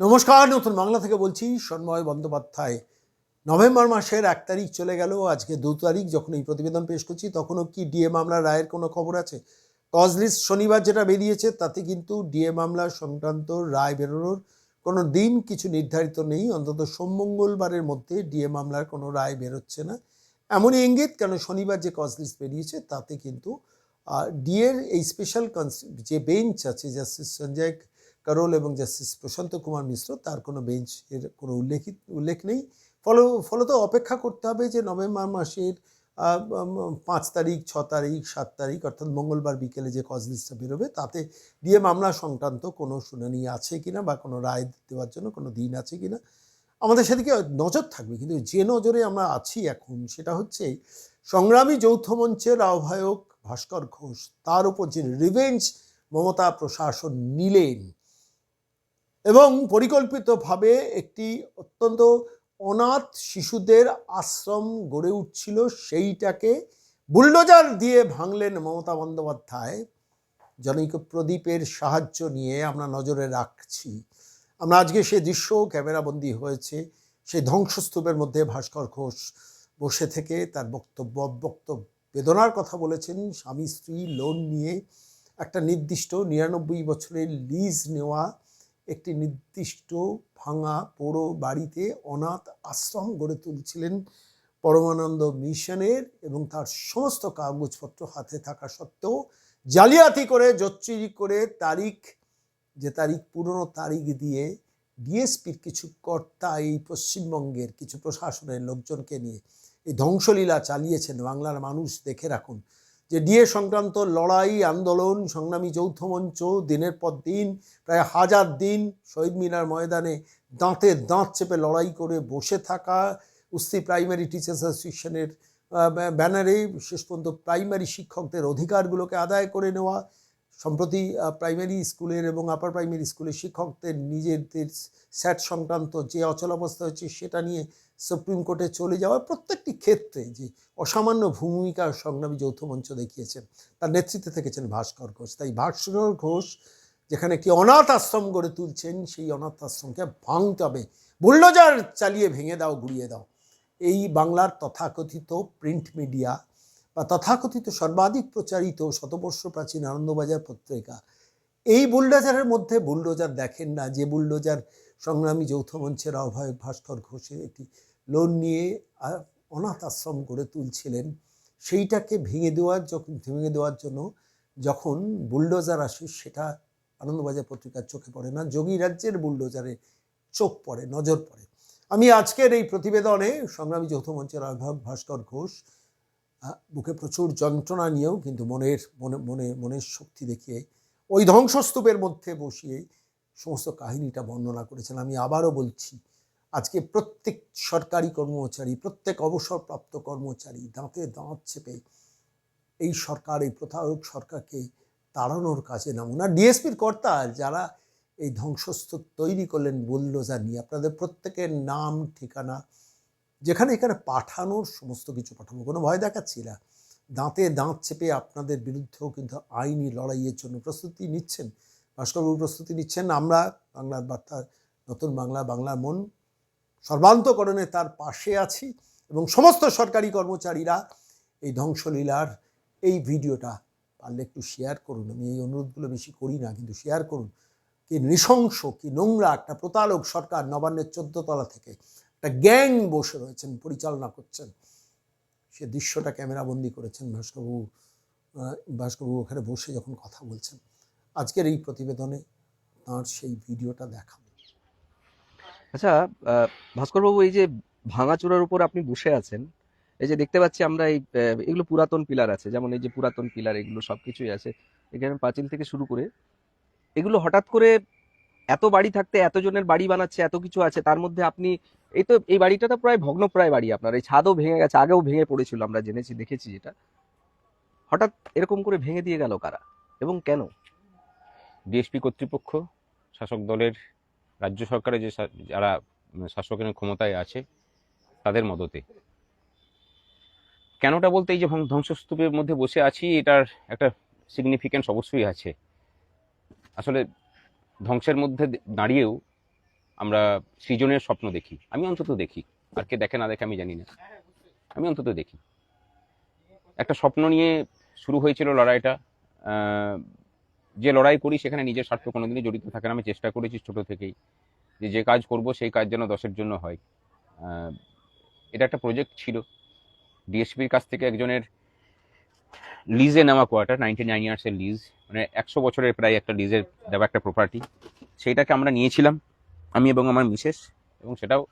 নমস্কার, নতুন বাংলা থেকে বলছি সন্ময় বন্দ্যোপাধ্যায়। নভেম্বর মাসের এক তারিখ চলে গেল, আজকে দু তারিখ যখন এই প্রতিবেদন পেশ করছি, তখনও কি ডিএ মামলা রায়ের কোনো খবর আছে? কজ লিস্ট শনিবার যেটা বেরিয়েছে, তাতে কিন্তু ডিএ মামলা সংক্রান্ত রায় বেরোনোর কোনো দিন কিছু নির্ধারিত নেই। অন্তত সোম মঙ্গলবারের মধ্যে ডিএ মামলার কোনো রায় বেরোচ্ছে না। এমনই ইঙ্গিত, কেন শনিবার যে কজ লিস্ট বেরিয়েছে, তাতে কিন্তু ডিএর এই স্পেশাল যে বেঞ্চ আছে জাস্টিস সঞ্জয় কারোল এবং জাস্টিস প্রশান্ত কুমার মিশ্র, তার কোনো বেঞ্চের কোনো উল্লেখিত, উল্লেখ নেই। ফলে, ফলত অপেক্ষা করতে হবে যে নভেম্বর মাসের পাঁচ তারিখ, ছ তারিখ, সাত তারিখ, অর্থাৎ মঙ্গলবার বিকেলে যে কজ লিস্টটা বেরোবে, তাতে দিয়ে মামলা সংক্রান্ত কোনো শুনানি আছে কিনা বা কোনো রায় দেওয়ার জন্য কোনো দিন আছে কিনা, আমাদের সেদিকে নজর থাকবে। কিন্তু যে নজরে আমরা আছি এখন, সেটা হচ্ছে সংগ্রামী যৌথ মঞ্চের আহ্বায়ক ভাস্কর ঘোষ, তার উপর যে রিভেঞ্জ মমতা প্রশাসন নিলেন এবং পরিকল্পিতভাবে একটি অত্যন্ত অনাথ শিশুদের আশ্রম গড়ে উঠছিল, সেইটাকে বুলডোজার দিয়ে ভাঙলেন মমতা বন্দ্যোপাধ্যায়। জনৈক প্রদীপের সাহায্য নিয়ে আমরা নজরে রাখছি। আমরা আজকে সে দৃশ্য, ক্যামেরাবন্দি হয়েছে সেই ধ্বংসস্তূপের মধ্যে ভাস্কর ঘোষ বসে থেকে তার বক্তব্য বক্তব্য বেদনার কথা বলেছেন। স্বামী স্ত্রী লোন নিয়ে একটা নির্দিষ্ট নিরানব্বই বছরের লিজ নেওয়া একটি নির্দিষ্ট ভাঙা পোড়ো বাড়িতে অনাথ আশ্রম গড়ে তুলছিলেন পরমানন্দ মিশনের এবং তার সমস্ত কাগজপত্র হাতে থাকা সত্ত্বেও জালিয়াতি করে, জচ্চিরি করে তারিখ, যে তারিখ, পুরনো তারিখ দিয়ে ডিএসপির কিছু কর্তা এই পশ্চিমবঙ্গের কিছু প্রশাসনের লোকজনকে নিয়ে এই ধ্বংসলীলা চালিয়েছেন। বাংলার মানুষ দেখে রাখুন। যে ডিএ সংক্রান্ত লড়াই, আন্দোলন, সংগ্রামী যৌথ মঞ্চ, দিনের পর দিন, প্রায় হাজার দিন শহীদ মিনার ময়দানে দাঁতে দাঁত চেপে লড়াই করে বসে থাকা উস্তি প্রাইমারি টিচার্স অ্যাসোসিয়েশনের ব্যানারে শেষ পর্যন্ত প্রাইমারি শিক্ষকদের অধিকারগুলোকে আদায় করে নেওয়া সম্প্রতি প্রাইমারি স্কুলের এবং আপার প্রাইমারি স্কুলের শিক্ষকদের নিজেদের স্যাট সংক্রান্ত যে অচলাবস্থা হচ্ছে সেটা নিয়ে সুপ্রিম কোর্টে চলে যাওয়া প্রত্যেকটি ক্ষেত্রে যে অসামান্য ভূমিকা সংগ্রামী যৌথ মঞ্চ দেখিয়েছেন, তার নেতৃত্বে থেকেছেন ভাস্কর ঘোষ। তাই ভাস্কর ঘোষ যেখানে একটি অনাথ আশ্রম গড়ে তুলছেন, সেই অনাথ আশ্রমকে ভাঙতে হবে। বুল্ডোজার চালিয়ে ভেঙে দাও, গুড়িয়ে দাও। এই বাংলার তথাকথিত প্রিন্ট মিডিয়া বা তথাকথিত সর্বাধিক প্রচারিত শতবর্ষ প্রাচীন আনন্দবাজার পত্রিকা। এই বুলডোজারের মধ্যে বুলডোজার দেখেন না, যে বুলডোজার সংগ্রামী যৌথ মঞ্চের আহ্বায়ক ভাস্কর ঘোষের একটি লোন নিয়ে অনাথ আশ্রম গড়ে তুলছিলেন। সেইটাকে ভেঙে দেওয়ার যখন ভেঙে দেওয়ার জন্য যখন বুলডোজার আসে, সেটা আনন্দবাজার পত্রিকার চোখে পড়ে না, যোগী রাজ্যের বুলডোজারে চোখ পড়ে, নজর পড়ে। আমি আজকের এই প্রতিবেদনে সংগ্রামী যৌথ মঞ্চের আহ্বায়ক ভাস্কর ঘোষ বুকে প্রচুর যন্ত্রণা নিয়েও কিন্তু মনের, মনে মনে, মনের শক্তি দেখিয়ে ওই ধ্বংসস্তূপের মধ্যে বসিয়ে সমস্ত কাহিনীটা বর্ণনা করেছেন। আমি আবারও বলছি, আজকে প্রত্যেক সরকারি কর্মচারী, প্রত্যেক অবসরপ্রাপ্ত কর্মচারী দাঁতে দাঁত চেপে এই সরকার, এই প্রতারক সরকারকে তাড়ানোর কাজে নামুন। আর ডিএসপির কর্তা, যারা এই ধ্বংসস্তূপ তৈরি করলেন, বুলডোজার নিয়ে, আপনাদের প্রত্যেকের নাম, ঠিকানা যেখানে এখানে পাঠানোর সমস্ত কিছু পাঠাবো। কোনো ভয় দেখাচ্ছি না। দাঁতে দাঁত চেপে আপনাদের বিরুদ্ধেও কিন্তু আইনি লড়াইয়ের জন্য প্রস্তুতি নিচ্ছেন। ভাস্করবাবু প্রস্তুতি নিচ্ছেন। আমরা বাংলার বার্তা, নতুন বাংলা, বাংলার মন সর্বান্তকরণে তার পাশে আছি এবং সমস্ত সরকারি কর্মচারীরা এই ধ্বংসলীলার এই ভিডিওটা পারলে একটু শেয়ার করুন। আমি এই অনুরোধগুলো বেশি করি না, কিন্তু শেয়ার করুন। কি নৃশংস, কি নোংরা একটা প্রতারক সরকার নবান্নের চোদ্দ তলা থেকে একটা গ্যাং বসে রয়েছেন, পরিচালনা করছেন। সে দৃশ্যটা ক্যামেরাবন্দি করেছেন। ভাস্করবাবু ভাস্করবাবু ওখানে বসে যখন কথা বলছেন, আজকের এই প্রতিবেদনে তাঁর সেই ভিডিওটা দেখাবো আচ্ছা ভাস্করবাবু, এই যে ভাঙাচোরার উপর আপনি বসে আছেন, এই যে দেখতে পাচ্ছি আমরা এই এগুলো পুরাতন পিলার আছে। যেমন এই যে পুরাতন পিলার, এগুলো সব কিছুই আছে। এখানে পাঁচিল থেকে শুরু করে, এগুলো হঠাৎ করে এত বাড়ি থাকতে, এতজনের বাড়ি বানাচ্ছে, এত কিছু আছে, তার মধ্যে আপনি এই তো, এই বাড়িটা তো প্রায় ভগ্নপ্রায় বাড়ি আপনার। এই ছাদও ভেঙে গেছে, আগেও ভেঙে পড়েছিল, আমরা জেনেছি, দেখেছি যেটা। হঠাৎ এরকম করে ভেঙে দিয়ে গেল কারা? এবং কেন? ডিএসপি কর্তৃপক্ষ, শাসক দলের রাজ্য সরকারের যে যারা শাসকের ক্ষমতায় আছে, তাদের মদতে। কেনটা বলতে এই যে ধ্বংসস্তূপের মধ্যে বসে আছি, এটার একটা সিগনিফিকেন্স অবশ্যই আছে। আসলে ধ্বংসের মধ্যে দাঁড়িয়েও আমরা সৃজনের স্বপ্ন দেখি। আমি অন্তত দেখি। আর কে দেখে না দেখে আমি জানি না। আমি অন্তত দেখি। একটা স্বপ্ন নিয়ে শুরু হয়েছিল লড়াইটা। যে লড়াই করি সেখানে নিজের স্বার্থ কোনোদিনই জড়িত থাকে না। আমি চেষ্টা করেছি ছোটো থেকেই যে যে কাজ করব সেই কাজ যেন দশের জন্য হয়। এটা একটা প্রজেক্ট ছিল। ডিএসপির কাছ থেকে একজনের লিজে নেওয়া কোয়ার্টার নাইনটি নাইন ইয়ার্সের লিজ মানে একশো বছরের প্রায় একটা লিজের দেওয়া একটা প্রপার্টি সেইটাকে আমরা নিয়েছিলাম। আমি এবং আমার মিসেস, এবং সেটাও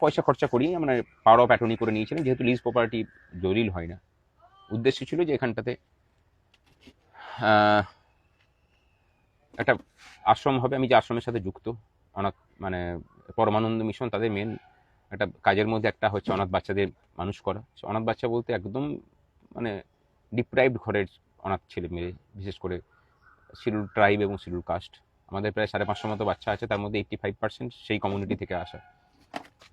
পয়সা খরচা করি আমরা পাওয়ার অফ অ্যাটর্নি করে নিয়েছিলাম, যেহেতু লিজ প্রপার্টি দলিল হয় না। উদ্দেশ্য ছিল যে এখানটাতে একটা আশ্রম হবে, আমি যে আশ্রমের সাথে যুক্ত, অনাথ মানে পরমানন্দ মিশন তাদের মেন একটা কাজের মধ্যে একটা হচ্ছে অনাথ বাচ্চাদের মানুষ করা। অনাথ বাচ্চা বলতে একদম মানে ডিপ্রাইভড ঘরের অনাথ ছেলে মেয়ে, বিশেষ করে শিডিউল ট্রাইব এবং শিডিউল কাস্ট আমাদের প্রায় সাড়ে পাঁচশো মতো বাচ্চা আছে, তার মধ্যে এইট্টি ফাইভ পার্সেন্ট সেই কমিউনিটি থেকে আসা।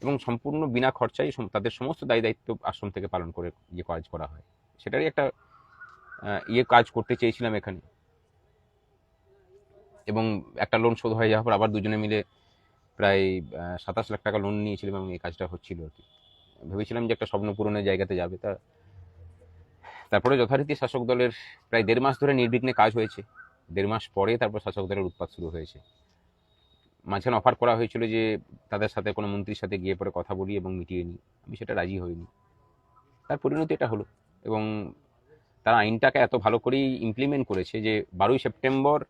এবং সম্পূর্ণ বিনা খরচায় তাদের সমস্ত দায় দায়িত্ব আশ্রম থেকে পালন করে ইয়ে কাজ করা হয়। সেটারই একটা ইয়ে কাজ করতে চেয়েছিলাম এখানে। এবং একটা লোন শোধ হয়ে যাওয়ার পর আবার দুজনে মিলে প্রায় সাতাশ লাখ টাকা লোন নিয়েছিলাম এবং এই কাজটা হচ্ছিল আর কি। ভেবেছিলাম যে একটা স্বপ্ন পূরণের জায়গাতে যাবে। তা, তারপরে যথারীতি শাসক দলের প্রায় দেড় মাস ধরে নির্বিঘ্নে কাজ হয়েছে। দেড় মাস পরে তারপর শাসক দলের উৎপাত শুরু হয়েছে। মাঝখানে অফার করা হয়েছিল যে তাদের সাথে কোনো মন্ত্রীর সাথে গিয়ে পরে কথা বলি এবং মিটিয়ে নিই। আমি সেটা রাজি হইনি। তার পরিণতি এটা হলো এবং তারা আইনটাকে এত ভালো করেই ইমপ্লিমেন্ট করেছে যে বারোই সেপ্টেম্বর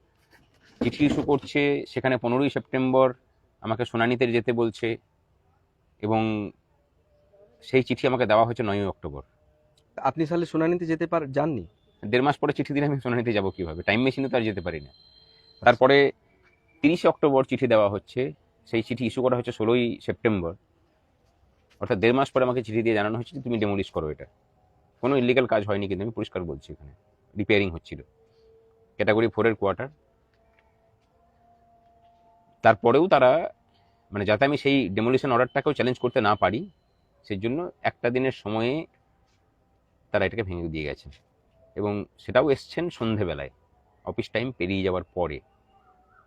চিঠি ইস্যু করছে, সেখানে পনেরোই সেপ্টেম্বর আমাকে শুনানিতে যেতে বলছে এবং সেই চিঠি আমাকে দেওয়া হয়েছে নয়ই অক্টোবর। আপনি তাহলে শুনানিতে যেতে পার, যাননি? দেড় মাস পরে চিঠি দিলে আমি শুনানিতে যাব কীভাবে? টাইম মেশিনে তো আর যেতে পারি না। তারপরে তিরিশে অক্টোবর চিঠি দেওয়া হচ্ছে। সেই চিঠি ইস্যু করা হচ্ছে ষোলোই সেপ্টেম্বর। অর্থাৎ দেড় মাস পরে আমাকে চিঠি দিয়ে জানানো হচ্ছে যে তুমি ডেমোলিশ করো এটা। কোনো ইলিগাল কাজ হয়নি কিন্তু আমি পরিষ্কার বলছি এখানে। রিপেয়ারিং হচ্ছিল। ক্যাটাগরি ফোরের কোয়ার্টার তারপরেও তারা মানে যাতে আমি সেই ডেমোলিশন অর্ডারটাকেও চ্যালেঞ্জ করতে না পারি সেই জন্য একটা দিনের সময়ে তারা এটাকে ভেঙে দিয়ে গেছে। এবং সেটাও এসছেন সন্ধেবেলায়। অফিস টাইম পেরিয়ে যাওয়ার পরে।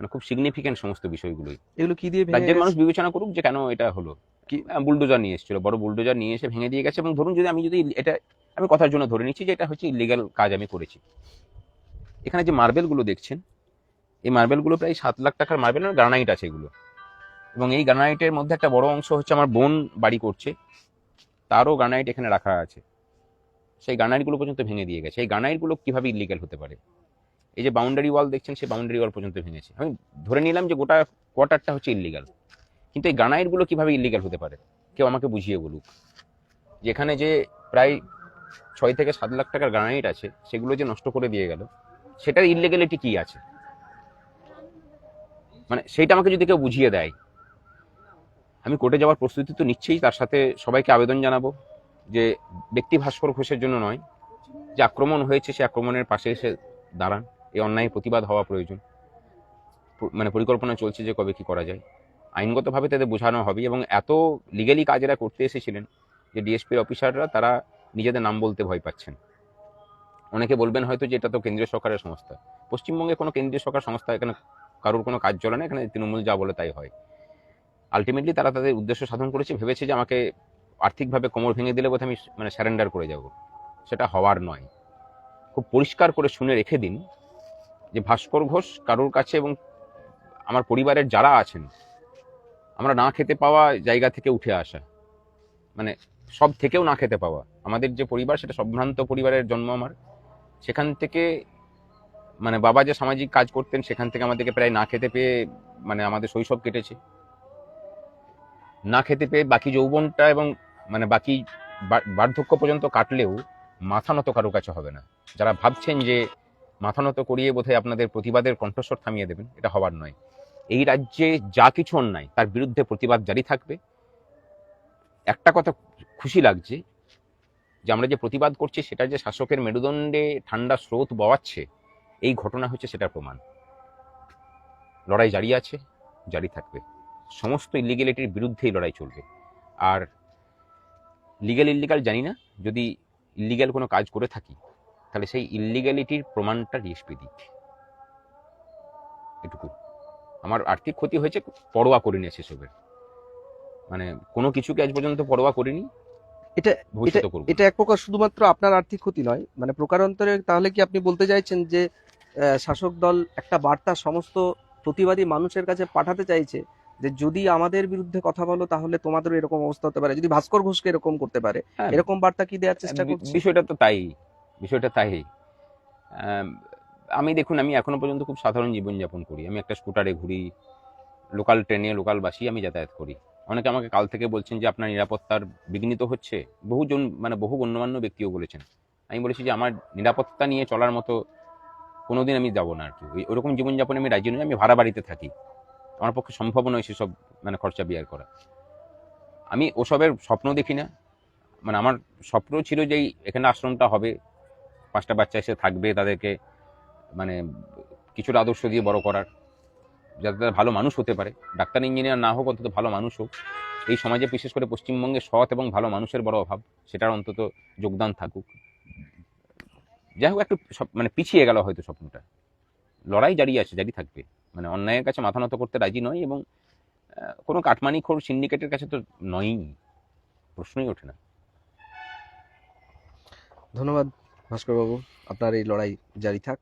মানে খুব সিগনিফিক্যান্ট সমস্ত বিষয়গুলোই। এগুলো কি দিয়ে রাজ্যের মানুষ বিবেচনা করুক যে কেন এটা হলো। কি বুলডোজার নিয়ে এসেছিল বড় বুলডোজার নিয়ে এসে ভেঙে দিয়ে গেছে। এবং ধরুন যদি আমি যদি এটা আমি কথার জন্য ধরে নিচ্ছি যে এটা হচ্ছে ইলিগাল কাজ আমি করেছি। এখানে যে মার্বেলগুলো দেখছেন এই মার্বেলগুলো প্রায় সাত লাখ টাকার মার্বেল আর গ্রানাইট আছে এগুলো। এবং এই গ্রানাইটের মধ্যে একটা বড় অংশ হচ্ছে আমার বোন বাড়ি করছে। তারও গ্রানাইট এখানে রাখা আছে। সেই গ্রানাইটগুলো পর্যন্ত ভেঙে দিয়ে গেছে। এই গ্রানাইটগুলো কীভাবে ইলিগাল হতে পারে? এই যে বাউন্ডারি ওয়াল দেখছেন, সেই বাউন্ডারি ওয়াল পর্যন্ত ভেঙেছে। আমি ধরে নিলাম যে গোটা কোয়ার্টারটা হচ্ছে ইলিগাল কিন্তু এই গ্রানাইটগুলো কীভাবে ইলিগাল হতে পারে? কেউ আমাকে বুঝিয়ে বলুক। যেখানে যে প্রায় ছয় থেকে সাত লাখ টাকার গ্রানাইট আছে, সেগুলো যে নষ্ট করে দিয়ে গেল, সেটার ইলিগালিটি কী আছে? মানে সেইটা আমাকে যদি কেউ বুঝিয়ে দেয়, আমি কোর্টে যাওয়ার প্রস্তুতি তো নিচ্ছেই, তার সাথে সবাইকে আবেদন জানাব। যে ব্যক্তি ভাস্কর ঘোষের জন্য নয়, যে আক্রমণ হয়েছে সে আক্রমণের পাশে এসে দাঁড়ান। এই অন্যায় প্রতিবাদ হওয়া প্রয়োজন। মানে পরিকল্পনা চলছে যে কবে কি করা যায়। আইনগতভাবে তাদের বোঝানো হবে এবং এত লিগালি কাজেরা করতে এসেছিলেন যে ডিএসপির অফিসাররা তারা নিজেদের নাম বলতে ভয় পাচ্ছেন। অনেকে বলবেন হয়তো যে এটা তো কেন্দ্রীয় সরকারের সংস্থা। পশ্চিমবঙ্গে কোনো কেন্দ্রীয় সরকার সংস্থা এখানে কারোর কোনো কাজ চলে না, এখানে তৃণমূল যা বলে তাই হয়। আলটিমেটলি তারা তাদের উদ্দেশ্য সাধন করেছে, ভেবেছে যে আমাকে আর্থিকভাবে কোমর ভেঙে দিলে বোধহয় আমি মানে স্যারেন্ডার করে যাব। সেটা হওয়ার নয়। খুব পরিষ্কার করে শুনে রেখে দিন যে ভাস্কর ঘোষ কারোর কাছে এবং আমার পরিবারের যারা আছেন, আমরা না খেতে পাওয়া জায়গা থেকে উঠে আসা। মানে সব থেকেও না খেতে পাওয়া। আমাদের যে পরিবার, সেটা সম্ভ্রান্ত পরিবারের জন্ম আমার। সেখান থেকে মানে বাবা যে সামাজিক কাজ করতেন, সেখান থেকে আমাদেরকে প্রায় না খেতে পেয়ে মানে আমাদের শৈশব কেটেছে। না খেতে পেয়ে বাকি যৌবনটা এবং মানে বাকি বার্ধক্য পর্যন্ত কাটলেও মাথা নত কারও কাছে হবে না। যারা ভাবছেন যে মাথা নত করিয়ে বোধহয় আপনাদের প্রতিবাদের কণ্ঠস্বর থামিয়ে দেবেন, এটা হবার নয়। এই রাজ্যে যা কিছু অন্যায়, তার বিরুদ্ধে প্রতিবাদ জারি থাকবে। একটা কথা খুশি লাগছে, যে আমরা যে প্রতিবাদ করছি সেটা যে শাসকের মেরুদণ্ডে ঠান্ডা স্রোত বওয়াচ্ছে, এই ঘটনা হচ্ছে সেটার প্রমাণ। লড়াই জারি আছে, জারি থাকবে। সমস্ত ইলিগেলিটির বিরুদ্ধেই লড়াই চলবে। আর লিগ্যাল ইল্লিগাল জানি না। যদি ইল্লিগাল কোনো কাজ করে থাকি তাহলে সেই ইল্লিগ্যালিটির প্রমাণটা ডিএসপি দিক। এটুকু। আমার আর্থিক ক্ষতি হয়েছে পরোয়া করিনি সেসবের মানে কোনো কিছুকে আজ পর্যন্ত পরোয়া করিনি। এটা এটা এক প্রকার শুধুমাত্র আপনার আর্থিক ক্ষতি নয় মানে প্রকারান্তরে তাহলে কি আপনি বলতে চাইছেন যে শাসক দল একটা বার্তা সমস্ত প্রতিবাদী মানুষের কাছে পাঠাতে চাইছে যে যদি আমাদের বিরুদ্ধে কথা বলো তাহলে তোমাদেরও এরকম অবস্থা হতে পারে। যদি ভাস্কর ঘোষকে এরকম করতে পারে হ্যাঁ, এরকম বার্তা কি দেওয়ার চেষ্টা করছে? বিষয়টা তো তাই বিষয়টা তাই। আমি দেখুন আমি এখনও পর্যন্ত খুব সাধারণ জীবনযাপন করি। আমি একটা স্কুটারে ঘুরি লোকাল ট্রেনে লোকাল বাসি আমি যাতায়াত করি। অনেকে আমাকে কাল থেকে বলছেন যে আপনার নিরাপত্তার বিঘ্নিত হচ্ছে। বহুজন মানে বহু গণ্যমান্য ব্যক্তিও বলেছেন। আমি বলেছি যে আমার নিরাপত্তা নিয়ে চলার মতো কোনোদিন আমি যাব না আর কি। ওই ওরকম জীবনযাপনে আমি রাজি নই আমি ভাড়া বাড়িতে থাকি। আমার পক্ষে সম্ভব নয় সেসব মানে খরচা বিয়ার করা। আমি ওসবের স্বপ্ন দেখি না। মানে আমার স্বপ্ন ছিল যে এখানে আশ্রমটা হবে। পাঁচটা বাচ্চা এসে থাকবে তাদেরকে মানে কিছুটা আদর্শ দিয়ে বড় করার। যাতে তারা ভালো মানুষ হতে পারে। ডাক্তার, ইঞ্জিনিয়ার না হোক, অন্তত ভালো মানুষ হোক। এই সমাজে বিশেষ করে পশ্চিমবঙ্গে সৎ এবং ভালো মানুষের বড় অভাব, সেটার অন্তত যোগদান থাকুক। যাই হোক, একটু মানে পিছিয়ে গেল হয়তো স্বপ্নটা। লড়াই জারি আছে, জারি থাকবে। মানে অন্যায়ের কাছে মাথা নত করতে রাজি নয় এবং কোনো কাটমানি খোর সিন্ডিকেটের কাছে তো নয়ই। প্রশ্নই ওঠে না। ধন্যবাদ ভাস্করবাবু। আপনার এই লড়াই জারি থাক।